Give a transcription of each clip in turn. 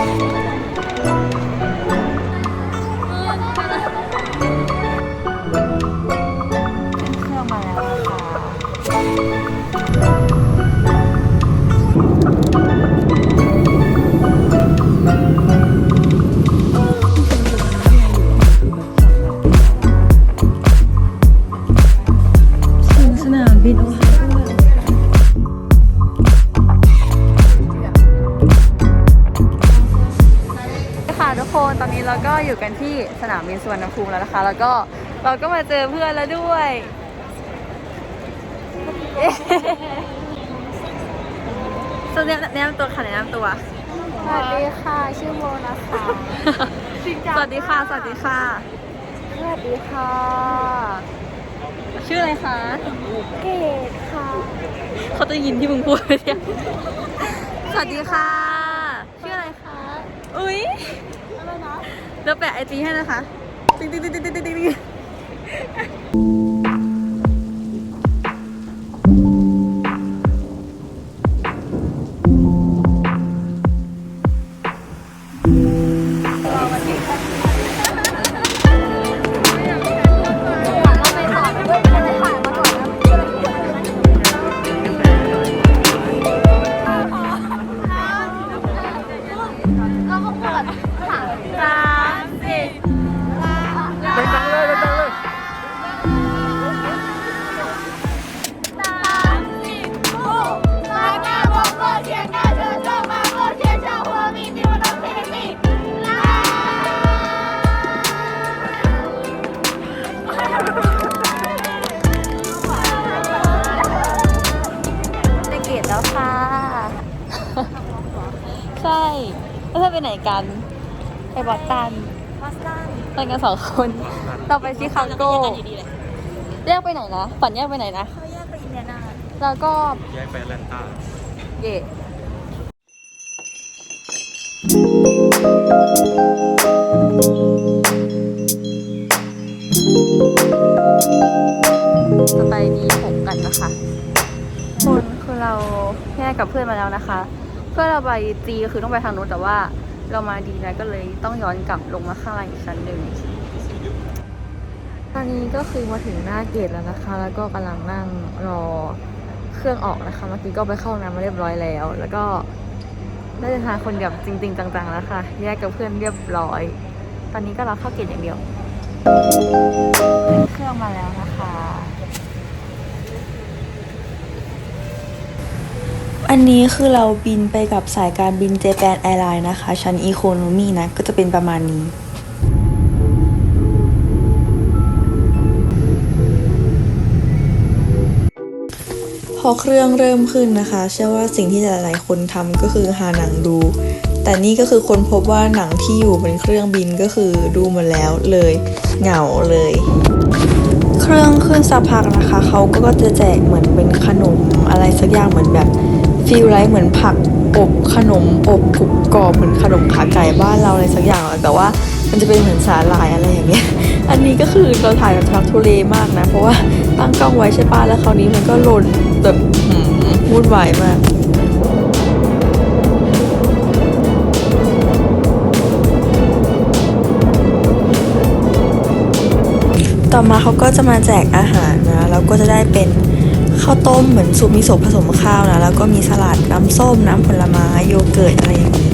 ขึ้ วรรณภูมิแล้วนะคะ แล้วก็เราก็มาเจอเพื่อนแล้วด้วย สวัสดีแนะนำตัวค่ะแนะนำตัว สวัสดีค่ะ ชื่อโมนะคะสวัสดีค่ะ สวัสดีค่ะ สวัสดีค่ะ ชื่ออะไรคะ เกดค่ะ เขาจะยินที่มึงพูดไหมเนี่ยสวัสดีค่ะ ชื่ออะไรคะ อุ้ยอะไรนะเดี๋ยวแปะไอจีให้นะคะ ติ๊งติ๊งติ๊งติ๊ แล้วเพื่อนไปไหนกัน ไปบอสตันบอสตันไปกันสองคน เราไปชิคาโกแยกไปไหนนะฝันแยกไปไหนนะเขาแยกไปอินเดียนาแล้วก็แยกไปแลนต้าเย่จะไปดีผมกันนะคะคนคือเราแยกกับเพื่อนมาแล้วนะคะ เพื่อนเราไปจีคือต้องไปทางนู้นแต่ว่าเรามาดีนะก็เลยต้องย้อนกลับลงมาข้างล่างอีกชั้นหนึ่งตอนนี้ก็คือมาถึงหน้าเกตแล้วนะคะ แล้วก็กำลังนั่งรอเครื่องออกนะคะ เมื่อกี้ก็ไปเข้าห้องน้ำมาเรียบร้อยแล้ว แล้วก็ได้เดินทางคนเดียวจริง ๆ จังๆแล้วค่ะ แยกกับเพื่อนเรียบร้อย ตอนนี้ก็รอเข้าเกตอย่างเดียวขึ้นเครื่องมาแล้วนะคะ อันนี้คือเราบินไปกับสายการบินเจแปนแอร์ไลน์นะคะ ชั้นอีโคโนมีนะ ก็จะเป็นประมาณนี้ พอเครื่องเริ่มขึ้นนะคะ เชื่อว่าสิ่งที่หลายๆคนทำก็คือหาหนังดู แต่นี่ก็คือคนพบว่าหนังที่อยู่บนเครื่องบินก็คือดูหมดแล้วเลย เหงาเลย เครื่องขึ้นสักพักนะคะ เขาก็จะแจกเหมือนเป็นขนมอะไรสักอย่างเหมือนแบบ ฟีลไลท์เหมือนผักอบขนมอบกรุบกรอบเหมือนขนมขาไก่บ้านเราอะไรสักอย่างแต่ว่ามันจะเป็นเหมือนสาหร่ายอะไรอย่างเงี้ย อันนี้ก็คือเราถ่ายแบบทักทุเลมากนะ เพราะว่าตั้งกล้องไว้ใช่ป่ะแล้วคราวนี้มันก็หล่นแบบหืมวุ่นวายมากต่อมาเขาก็จะมาแจกอาหารนะ แล้วก็จะได้เป็น ข้าวต้มเหมือนซุปมิโซะผสมข้าวนะ แล้วก็มีสลัดน้ำส้มน้ำผลไม้โยเกิร์ตอะไรอย่างนี้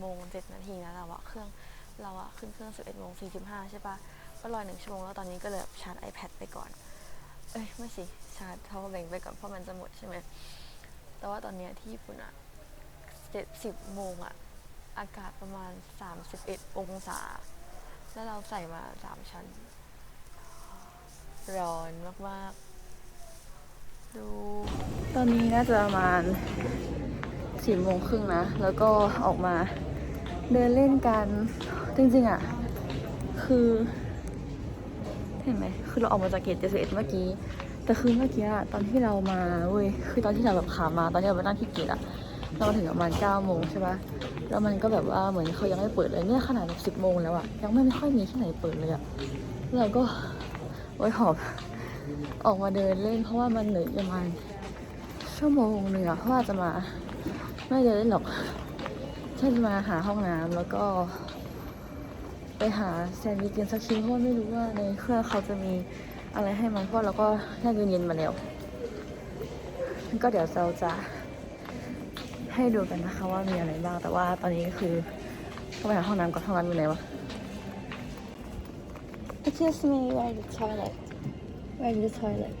โมง7นาทีนะเราอะเครื่องเราอะขึ้นเครื่อง 11โมง45 ใช่ปะก็รอหนึ่งชั่วโมงแล้วตอนนี้ก็เลยชาร์จ iPad ไปก่อน เอ้ย ไม่สิ ชาร์จ power bank ไปก่อนเพราะมันจะหมดใช่ไหม แต่ว่าตอนนี้ที่ญี่ปุ่นอะ70โมงอะอากาศประมาณ 31 องศา แล้วเราใส่มา 3 ชั้น ร้อนมาก ๆ ดู ตอนนี้น่าจะประมาณ สี่โมงครึ่งนะ แล้วก็ออกมาเดินเล่นกัน จริงๆอะ คือเห็นไหมคือเราออกมาจากเกตเจสเอ็ดเมื่อกี้ แต่คือเมื่อกี้อะตอนที่เรามาเว้ย คือตอนที่เราแบบขามา ตอนที่เราไปนั่งที่เกตอะเรามาถึงประมาณเก้าโมงใช่ปะแล้วมันก็แบบว่าเหมือนเขายังไม่เปิดเลยเนี่ยขนาดแบบสิบโมงแล้วอะยังไม่ค่อยมีที่ไหนเปิดเลยอะแล้วเราก็โอ้ยหอบออกมาเดินเล่น เพราะว่ามันเหลือประมาณชั่วโมงหนึ่งอะเพราะว่าจะมา ไม่เดินเล่นหรอกแค่จะมาหาห้องน้ำแล้วก็ ไปหาแซนด์วิชกินสักชิ้นเพราะว่าไม่รู้ว่าในเครื่องเขาจะมีอะไรให้มันเพราะเราก็แค่เย็นๆมาแล้วก็เดี๋ยวเราจะให้ดูกันนะคะว่ามีอะไรบ้างแต่ว่าตอนนี้ก็คือก็ไปหาห้องน้ำก่อนห้องน้ำอยู่ไหนวะ Excuse me where is the toilet where is the toilet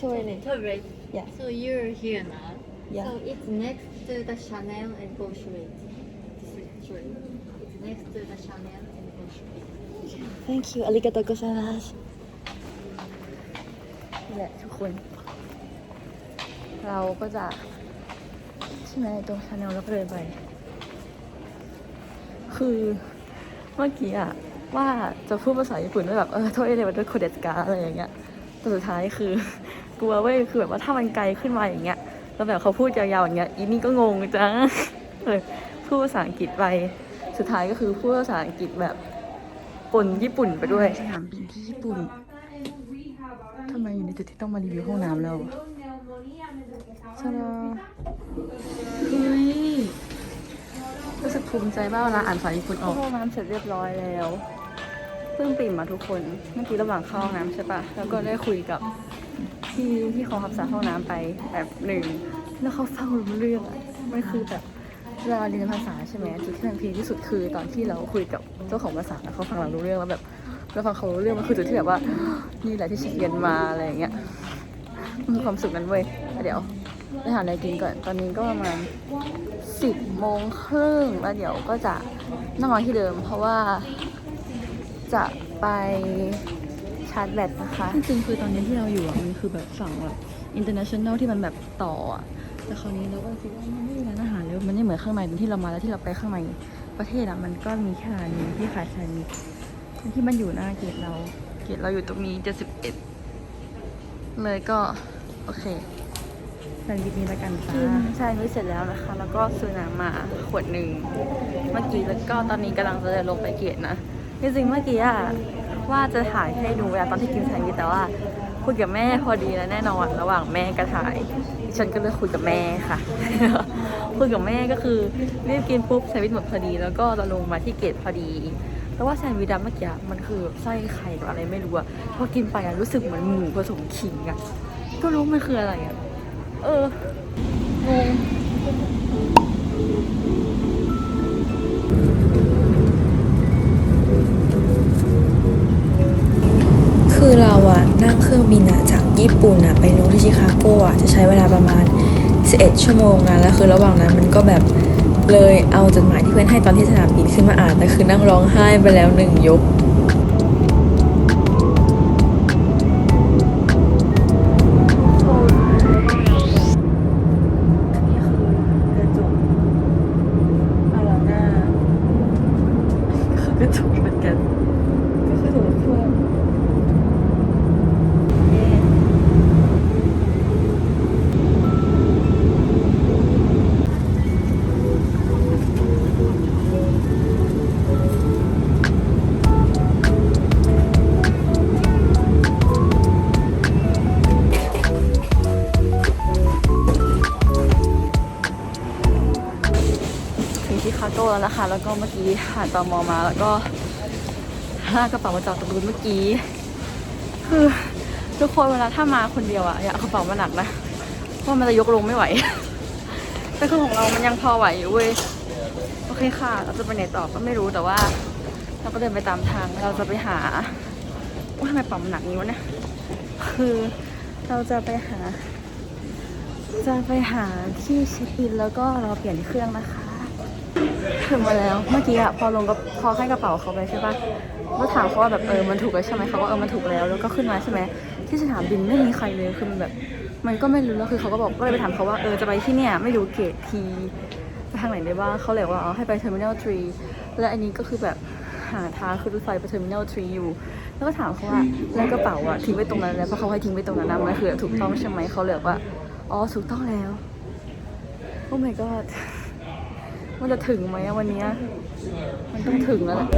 toilet Toilet. Yeah. So you're here now. Yeah So it's next to the Chanel and Go Street. This is true. It's next to the Chanel and Go Street. Thank you อาริกาโตโกซามาสนี่แหละทุกคน เราก็จะใช่ไหมตรงชาแนลแล้วก็เดินไป คือเมื่อกี้อะว่าจะพูดภาษาญี่ปุ่นว่าแบบเออโทษเอเลวัตโคเดสกาอะไรอย่างเงี้ยแต่สุดท้ายคือกลัวเว้ยคือแบบว่าถ้ามันไกลขึ้นมาอย่างเงี้ย แล้วแบบเขาพูดยาวๆอย่างเงี้ยอีนี่ก็งงจังเลยพูดภาษาอังกฤษไปสุดท้ายก็คือพูดภาษาอังกฤษแบบปนญี่ปุ่นไปด้วยสนามบินที่ญี่ปุ่นทำไมอยู่ในจุดที่ต้องมารีวิวห้องน้ำแล้วชาลาเฮ้ยรู้สึกภูมิใจมากเวลาอ่านภาษาญี่ปุ่นออกห้องน้ำเสร็จเรียบร้อยแล้วเพิ่งปิ่มมาทุกคน เมื่อกี้ระหว่างเข้าห้องน้ำใช่ปะแล้วก็ได้คุยกับ พี่ที่เขาขับสาห้องน้ำไปแบบหนึ่ง แล้วเขาฟังรู้เรื่องอะมันคือแบบเวลาเรียนภาษาใช่ไหมจุดที่มันพีที่สุดคือตอนที่เราคุยกับเจ้าของภาษาแล้วเขาฟังเรารู้เรื่องแล้วแบบเราฟังเขารู้เรื่องมันคือจุดที่แบบว่านี่แหละที่ฉันเรียนมาอะไรอย่างเงี้ยมันมีความสุขนั้นเว้ยเดี๋ยวไปหาอะไรกินก่อนตอนนี้ก็ประมาณสิบโมงครึ่งแล้วเดี๋ยวก็จะนั่งรอที่เดิม เพราะว่าจะไป ชาร์จแบตนะคะจริงๆคือตอนนี้ที่เราอยู่อะมันคือแบบฝั่งแบบ international ที่มันแบบต่ออะแต่คราวนี้เราก็คิดว่ามันไม่มีร้านอาหารเลยมันไม่เหมือนข้างในที่เรามาแล้วที่เราไปข้างในประเทศอะมันก็มีแค่ร้านนี้ที่ขายแซนด์วิชที่มันอยู่หน้าเกตเราเกตเราอยู่ตรงนี้จะสิบเอ็ดเลยก็โอเคแซนด์วิชนี้แล้วกันจ้าแซนด์วิชเสร็จแล้วนะคะ แล้วก็ซื้อน้ำมาขวดหนึ่งเมื่อกี้แล้วก็ตอนนี้กำลังจะเดินลงไปเกตนะจริงๆเมื่อกี้อะ ว่าจะถ่ายให้ดูเวลาตอนที่กินแซนด์วิชแต่ว่าคุยกับแม่พอดีแล้วแน่นอนระหว่างแม่กับถ่ายดิฉันก็เลยคุยกับแม่ค่ะ คุยกับแม่ก็คือรีบกินปุ๊บแซนด์วิชหมดพอดี แล้วก็เราลงมาที่เกตพอดีแต่ว่าแซนด์วิชเมื่อกี้มันคือไส้ไข่กับอะไรไม่รู้อะพอกินไปอะรู้สึกเหมือนหมูผสมขิงอะก็รู้มันคืออะไรอะเอองง เครื่องบินอะจากญี่ปุ่นอะไปลงที่ชิคาโกอะจะใช้เวลาประมาณ 11 ชั่วโมงนะแล้วคือระหว่างนั้นมันก็แบบเลยเอาจดหมายที่เพื่อนให้ตอนที่สนามบินขึ้นมาอ่านแต่คือนั่งร้องไห้ไปแล้วหนึ่งยก แล้วนะแล้วก็เมื่อกี้ผ่านตอมอมา แล้วก็ลากกระเป๋ามาจากตรงนู้นเมื่อกี้คือทุกคนเวลาถ้ามาคนเดียวอะอย่าเอากระเป๋ามาหนักนะเพราะมันจะยกลงไม่ไหว แต่คือของเรามันยังพอไหวอยู่เว้ยโอเคค่ะ เราจะไปไหนต่อก็ไม่รู้แต่ว่า เราก็เดินไปตามทางเราจะไปหาว่าทำไมเป๋ามันหนักนี้วะเนี่ยคือเราจะไปหา จะไปหาที่เช็คอินแล้วก็รอเปลี่ยนเครื่องนะคะ ถึงมาแล้ว เมื่อกี้อะพอลงก็พอให้กระเป๋าเขาไปใช่ปะก็ถามเขาว่าแบบเออมันถูกแล้วใช่ไหมเขาก็เออมันถูกแล้ว แล้วก็ขึ้นมาใช่ไหมที่สนามบินไม่มีใครเลยคือมันแบบ มันก็ไม่รู้แล้วคือเขาก็บอกก็เลยไปถามเขาว่าเออจะไปที่เนี่ยไม่รู้เกตทีไปทางไหนได้บ้างเขาเลยว่าอ๋อให้ไปเทอร์มินอลทรีและอันนี้ก็คือแบบหาทางขึ้นรถไฟไปเทอร์มินอลทรีอยู่ แล้วก็ถามเขาว่าแล้วกระเป๋าอะทิ้งไว้ตรงนั้นแล้วเพราะเขาให้ทิ้งไว้ตรงนั้นนะมันคือถูกต้องใช่ไหมเขาเลยบอว่าอ๋อถูกต้องแล้วโอ้ my god มันจะถึงไหมวันนี้ มันต้องถึงแล้วแหละ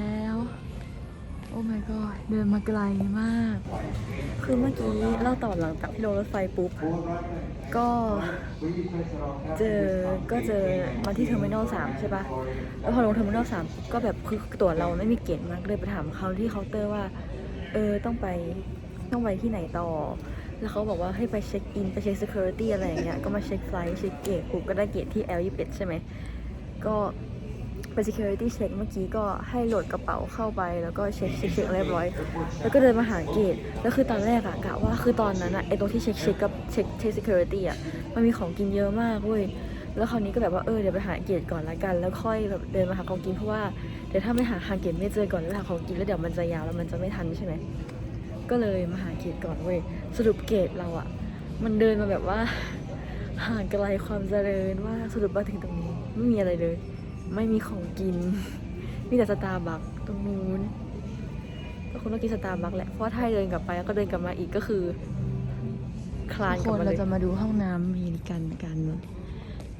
แล้ว โอ้ my god เดิน มาไกลมาก คือเมื่อกี้เล่าต่อหลังจากที่ลงรถไฟปุ๊บ ก็เจอ ก็เจอมาที่เทอร์มินอลสามใช่ปะแล้วพอลงเทอร์มินอลสามก็แบบคือตั๋วเราไม่มีเกณฑ์มากเลยไปถามเขาที่เคาน์เตอร์ว่า เออต้องไปต้องไปที่ไหนต่อ แล้วเขาบอกว่าให้ไปเช็คอินไปเช็ค security อะไรอย่างเงี้ย ก็มาเช็คไฟล์เช็คเกตปุ๊บก็ได้เกตที่ L21 ใช่ไหมก็ ไป security check เมื่อกี้ก็ให้โหลดกระเป๋าเข้าไปแล้วก็เช็คเช็คเช็คเรียบร้อย แล้วก็เดินมาหาเกตแล้วคือตอนแรกอะกะว่าคือตอนนั้นอะไอตรงที่เช็คเช็คกับเช็คเช็ค security อะมันมีของกินเยอะมากเว้ยแล้วคราวนี้ก็แบบว่าเออเดี๋ยวไปหาเกตก่อนละกัน แล้วค่อยแบบเดินมาหาของกินเพราะว่าเดี๋ยวถ้าไม่หาหาเกตไม่เจอก่อนแล้วหาของกินแล้วเดี๋ยวมันจะยาวแล้วมันจะไม่ทันใช่ไหมก็เลยมาหาเกตก่อนเว้ยสรุปเกตเราอะมันเดินมาแบบว่าห่างไกลความเจริญว่ากสรุปมาถึงตรงนี้ไม่มีอะไรเลย ไม่มีของกิน มีแต่สตาร์บัคตรงนู้นก็คงต้องกินสตาร์บัคแหละ เพราะว่าถ้าเดินกลับไปแล้วก็เดินกลับมาอีกก็คือ คลานกลับมาเลยเราจะมาดูห้องน้ำอเมริกันกัน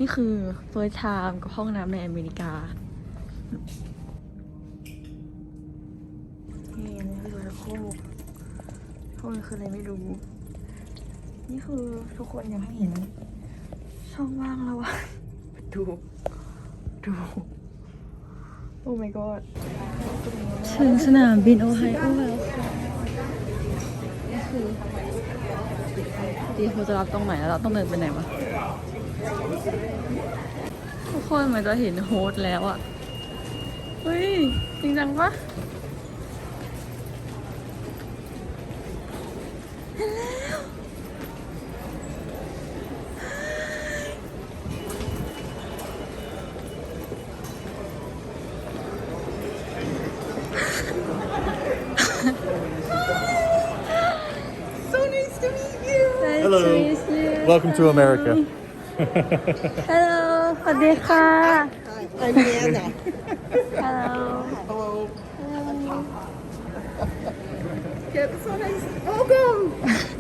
นี่คือ first time กับห้องน้ำในอเมริกา นี่อันนี้คือโคกโคกคืออะไรไม่รู้ นี่คือทุกคนยังไม่เห็น ช่องว่างแล้วอะดู ดู โอ้ my god ถึงสนามบินโอไฮโอแล้วค่ะนี่คือดีเขาจะรับตรงไหนแล้วเราต้องเดินไปไหนวะทุกคนเหมือนจะเห็นโฮสแล้วอะเฮ้ย จริงจังปะ Nice Welcome to America. Hello สวัสดีค่ะ I'm Anna. Hello Hello. Yeah, so nice. Welcome.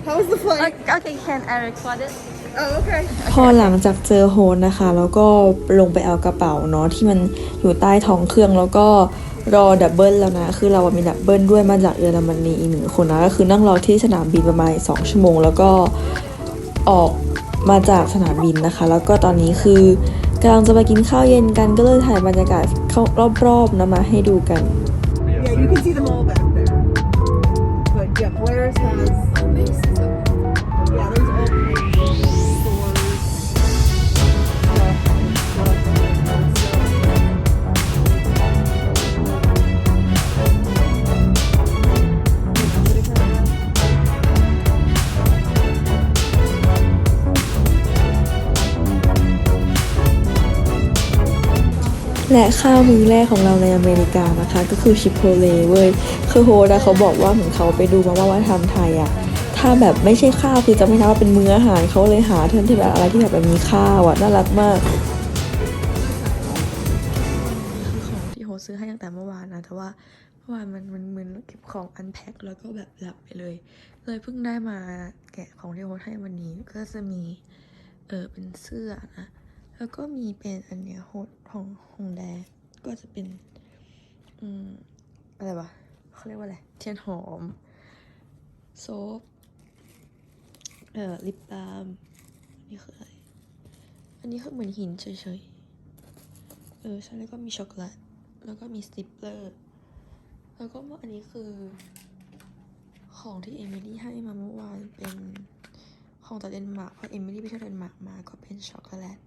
How was the flight? Okay can I record it Oh, okay. พอหลังจากเจอโฮสต์นะคะ แล้วก็ลงไปเอากระเป๋าเนาะที่มันอยู่ใต้ท้องเครื่องแล้วก็รอดับเบิลแล้วนะ คือเราอะมีดับเบิลด้วยมาจากเยอรมนีอีกหนึ่งคนนะ ก็คือนั่งรอที่สนามบินประมาณสองชั่วโมง แล้วก็ ออกมาจากสนามบินนะคะ แล้วก็ตอนนี้คือกำลังจะไปกินข้าวเย็นกันก็เลยถ่ายบรรยากาศเข้ารอบๆนะมาให้ดูกัน Yeah, you can see them all back there. But yeah, Polaris has. Yeah, และข้าวมื้อแรกของเราในอเมริกานะคะ ก็คือชิ p โ o เลเว้ยคือโฮสต์อะเขาบอกว่าเหมือนเขาไปดูมาว่าวัฒนธรรมไทยอะถ้าแบบไม่ใช่ข้าวคือจะไม่นับว่าเป็นมื้ออาหารเขาเลยหาเทิร์นที่แบบอะไรที่แบบมีข้าวอะน่ารักมากของที่โฮซื้อให้ตั้งแต่เมื่อวานนะแต่ว่าเมื่อวานมันมันมึนเก็บของอันแพ็คแล้วก็แบบหลับไปเลย เลยเพิ่งได้มาแกะของที่โฮให้วันนี้ก็จะมีเออเป็นเสื้อนะ แล้วก็มีเป็นอันเนี้ยโฮสต์ของของแดก็จะเป็น อืม อะไรวะเขาเรียกว่าอะไร เทียนหอม โซฟเอ่อ ลิปบาล์มอันนี้คืออะไร อันนี้คือเหมือนหินเฉยๆ เออใช่แล้วก็มีช็อกโกแลต แล้วก็มีสติปเปอร์ แล้วก็อันนี้คือ ของที่เอมิลี่ให้มาเมื่อวานเป็นของจากเดนมาร์กเพราะเอมิลี่ไปเที่ยวเดนมาร์กมาก็เป็นช็อกโกแลต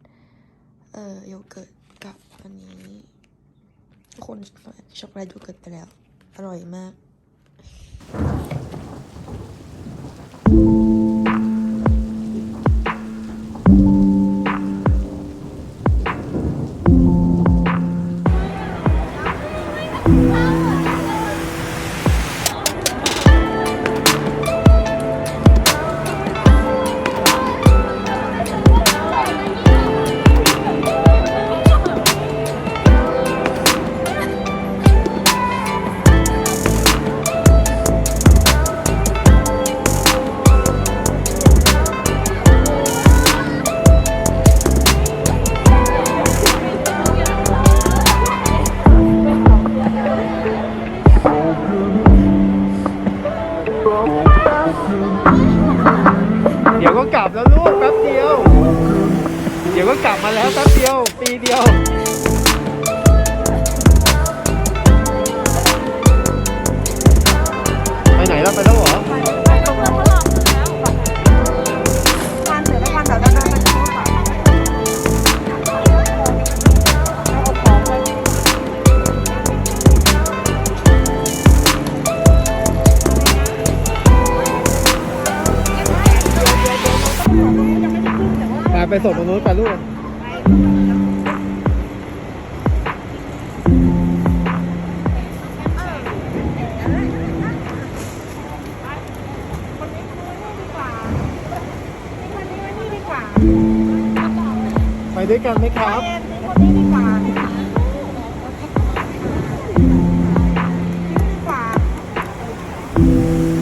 เอ่อโยเกิร์ตกับอันนี้ คนช็อกโกแลตโยเกิร์ตไปแล้ว อร่อยมาก ไปส่งตรงนู้นไปลูกไปด้วยกันไหมครับ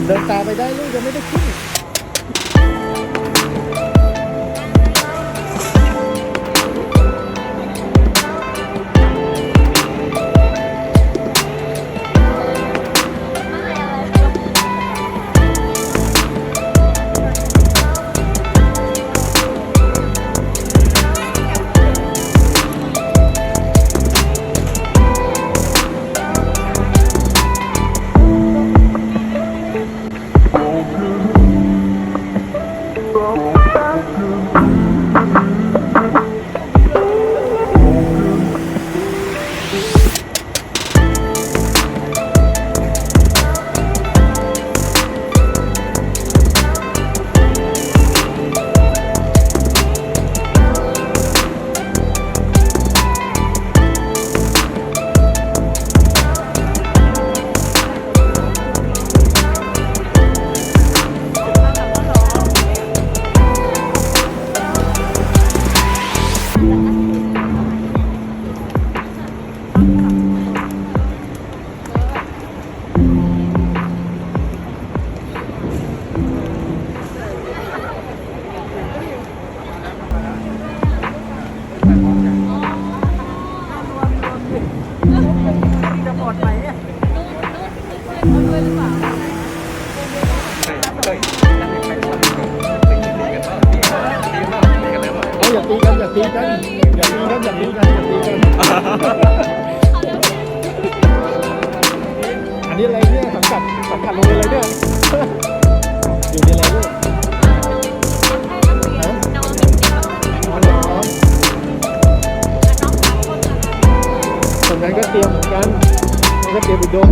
เดินตามไปได้ลูกยังไม่ได้ขึ้น คนนั้นก็เตรียมเหมือนกันมันก็เตรียมอุดม